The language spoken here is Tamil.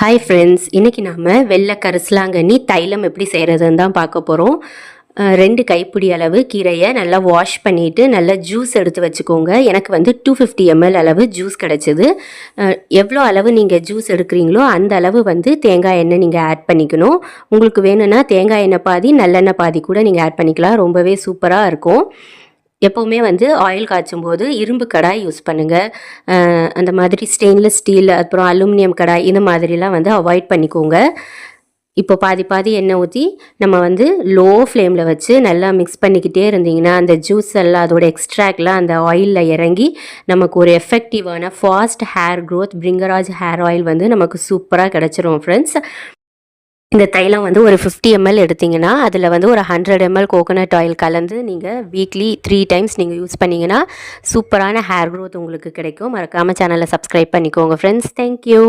ஹாய் ஃப்ரெண்ட்ஸ் இன்றைக்கி நாம் வெள்ளை கரிசலாங்கண்ணி தைலம் எப்படி செய்கிறதுன்னு தான் பார்க்க போகிறோம் ரெண்டு கைப்பிடி அளவு கீரையை நல்லா வாஷ் பண்ணிவிட்டு நல்லா ஜூஸ் எடுத்து வச்சுக்கோங்க. எனக்கு வந்து டூ ஃபிஃப்டி எம்எல் அளவு ஜூஸ் கிடச்சிது. எவ்வளோ அளவு நீங்கள் ஜூஸ் எடுக்கிறீங்களோ அந்த அளவு வந்து தேங்காய் எண்ணெய் நீங்கள் ஆட் பண்ணிக்கணும். உங்களுக்கு வேணும்னா தேங்காய் எண்ணெய் பாதி நல்லெண்ணெய் பாதி கூட நீங்கள் ஆட் பண்ணிக்கலாம். ரொம்பவே சூப்பராக இருக்கும். எப்போவுமே வந்து ஆயில் காய்ச்சும் போது இரும்பு கடாய் யூஸ் பண்ணுங்கள் அந்த மாதிரி ஸ்டெயின்லெஸ் ஸ்டீல் அப்புறம் அலுமினியம் கடாய் இந்த மாதிரிலாம் வந்து அவாய்ட் பண்ணிக்கோங்க. இப்போ பாதி பாதி எண்ணெய் ஊற்றி நம்ம வந்து லோ ஃப்ளேமில் வச்சு நல்லா மிக்ஸ் பண்ணிக்கிட்டே இருந்தீங்கன்னா அந்த ஜூஸ் எல்லாம் அதோட எக்ஸ்ட்ராக்ட்லாம் அந்த ஆயிலில் இறங்கி நமக்கு ஒரு எஃபெக்டிவான fast hair growth bhringraj hair oil வந்து நமக்கு சூப்பராக கிடச்சிரும் ஃப்ரெண்ட்ஸ் இந்த தைலம் வந்து ஒரு ஃபிஃப்டி எம்எல் எடுத்தீங்கன்னா அதில் வந்து ஒரு ஹண்ட்ரட் எம்எல் கோகோனட் ஆயில் கலந்து நீங்கள் வீக்லி த்ரீ டைம்ஸ் நீங்கள் யூஸ் பண்ணிங்கன்னா சூப்பரான ஹேர் க்ரோத் உங்களுக்கு கிடைக்கும். மறக்காமல் சேனலை சப்ஸ்கிரைப் பண்ணிக்கோங்க ஃப்ரெண்ட்ஸ் தேங்க்யூ